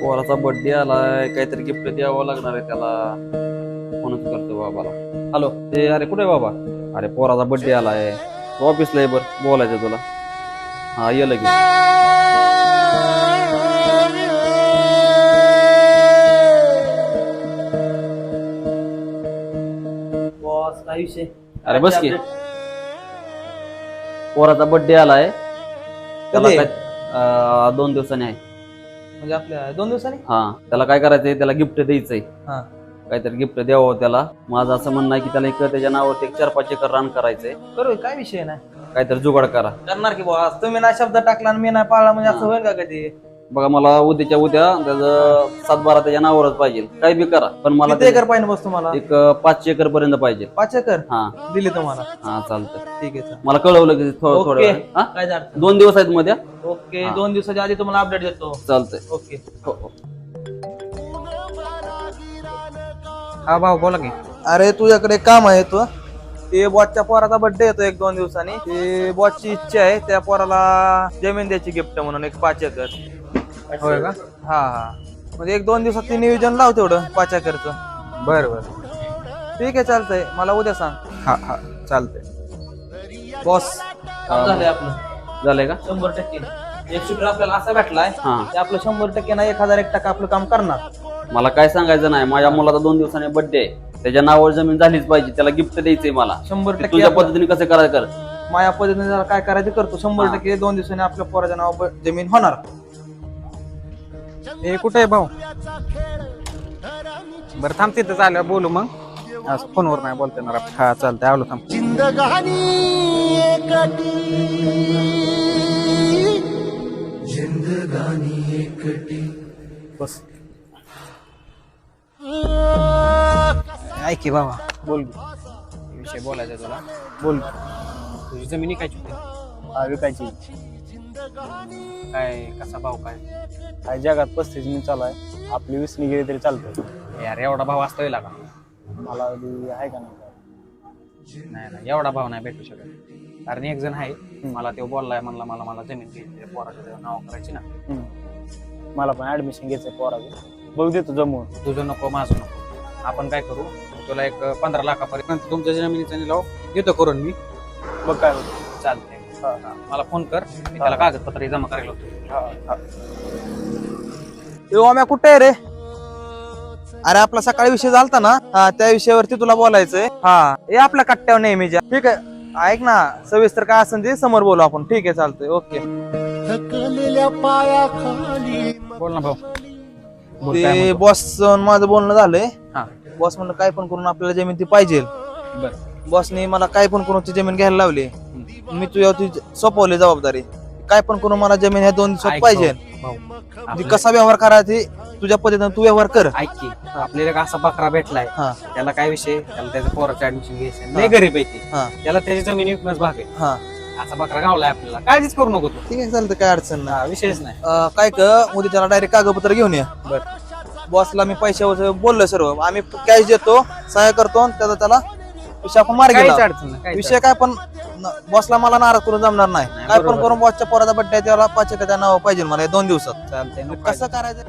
पोराचा birthday आलाय काहीतरी gift द्यावं लागणार आहे त्याला. फोनच करतो बाबाला. हॅलो ते अरे कुठे बाबा? अरे पोराचा बर्थडे आलाय. ऑफिसला आहे बरं बोलायचं तुला. हा ये लगेच. विषय? अरे बस की. पोराचा बर्थडे आलाय. त्याला दोन दिवसांनी आहे. म्हणजे आपल्या दोन दिवसांनी? हा त्याला काय करायचंय? त्याला गिफ्ट द्यायचंय. हा. काहीतरी गिफ्ट द्यावं त्याला. माझं असं म्हणणं आहे की त्याला एक त्याच्या नावावरती एक चार पाच एकर रान करायचंय. करू काय विषय नाही. काहीतरी जुगाड करा. करणार की बॉस तुम्ही ना शब्द टाकला आणि मी नाही पाळला म्हणजे असं होईल का कधी? बघा मला उद्याच्या उद्या त्याचं सात बारा त्याच्या नावावरच पाहिजे. काही बी करा पण मला किती एकर पाहिजे बस तुम्हाला? एक पाचशे एकर पर्यंत पाहिजे. पाच एकर? हा. दिली तुम्हाला? हा चालतंय. ठीक आहे. मला कळवलं की थोडं थोडं ओके. हा? काय झालं? दोन दिवस आहेत मध्ये. ओके. दोन दिवसाच्या आधी तुम्हाला अपडेट देतो. चालतंय. ओके. हो, हो. हा भाऊ बोला की. अरे तुझ्याकडे काम आहे तू. ते बॉसच्या पोराचा बर्थडे येतो एक दोन दिवसांनी. ते बॉसची इच्छा आहे त्या पोराला जमीन द्यायची गिफ्ट म्हणून एक पाच एकर. होय का? हा हा. म्हणजे एक दोन दिवसात ते नियोजन लाव तेवढं पाच एकरचं बर बर. ठीक आहे चालतंय. मला उद्या सांग. हा हा. चालतंय. बॉस झालंय आपलं. झालंय का? शंभर टक्के. एक शूटर आपल्याला असा भेटलाय हा. ते आपलं शंभर टक्के ना एक हजार एक टक्का आपलं काम करणार. मला काय सांगायचं नाही. माझ्या मुलाचा दोन दिवसांनी बर्थडे आहे. त्याच्या नावावर जमीन झालीच पाहिजे. त्याला गिफ्ट द्यायचंय मला. शंभर ते टक्के तुझ्या आपलं- पद्धतीने कसं करायचं? कर माझ्या पद्धतीने जरा काय करायचं करतो शंभर. टक्के दोन दिवसांनी आपल्या पोराच्या नाव जमीन होणार. हे कुठे आहे भाऊ? बरं थांब तिथं चालू बोलू मग. फोनवर नाही बोलता आपण. हा चालतंय आलो थांब. जिंदगानी एकटी. जिंदगानी एकटी. बस. ऐक की बाबा बोल. विषय बोलायचा आहे तुला. बोल तुझी जमिनी काय होती. हा विकायची. काय कसा भाव काय? काय जगात पस्तीस जमीन चालू आहे. आपली वीसनी गेली तरी चालतंय. यार एवढा भाव असतोय का? मला बी आहे का नाही? नाही नाही एवढा भाव नाही भेटू शकत. कारण एक जण आहे मला तो बोललाय म्हणला मला मला जमीन घ्यायची पोराच्या नाव करायची ना. मला पण ऍडमिशन घ्यायचंय पोराचं बघ देतो जमून तुझं नको माझं नको. आपण काय करू? तुला एक पंधरा लाखापर्यंत तुमच्या जमिनीचा निलाव देतो करून मी. बघ काय चालतंय. मला फोन कर मी त्याला कागदपत्र जमा करायला होतो ए, ओम्या कुठे आहे रे? अरे आपला सकाळी विषय झालता ना? हा त्या विषयावरती तुला बोलायचंय. हा हे आपल्या कट्ट्यावर नेहमीच्या ठीक आहे. ऐक ना सविस्तर काय असेल ते समोर बोलू आपण. ठीक आहे चालतंय. ओके. थकलेल्या पायाखाली बोल ना भाऊ. बोल काय ते म्हणतो? बॉस माझं बोलणं झालंय. हा. बॉस म्हणलं काय पण करून आपल्याला जमीन ती पाहिजे. बरं. बॉसने मला काय पण करून ती जमीन घ्यायला लावली. मी तुझ्यावरती सोपवली जबाबदारी. काय पण करून मला जमीन ह्या दोन दिवसात ऐक पाहिजे. भाऊ, आपलं- कसा व्यवहार करायचा ते तुझ्या पद्धतीने तू व्यवहार कर. ऐक की आपल्याला एक असा बकरा भेटलाय. हा. त्याला काय विषय त्याला त्याच्या पोराचं ऍडमिशन घ्यायचं नाही गरीब आहे ती. हा. त्याला त्याची जमीन विकणंच भाग आहे. हा. असा बकरा गावलाय आपल्याला. काळजीच करू नको तू. ठीक आहे चालतं काय अडचण नाही. हा, विषयच नाही. अं, काय कर उद्या त्याला डायरेक्ट कागदपत्र घेऊन ये. बर. बॉसला मी पैशावर बोललो सर्व. आम्ही कॅश देतो सहाय्य करतो आणि त्याचा त्याला विषय आपण मार्गी काहीच लावू. अडचण नाही काहीच विषय काय पण बॉसला मला नाराज करून जमणार नाही काय पण. करून बॉसच्या पोराचा बड्डे त्याला पाच एखाद्या नाव पाहिजे मला या दोन दिवसात. चालतंय मग कसं करायचं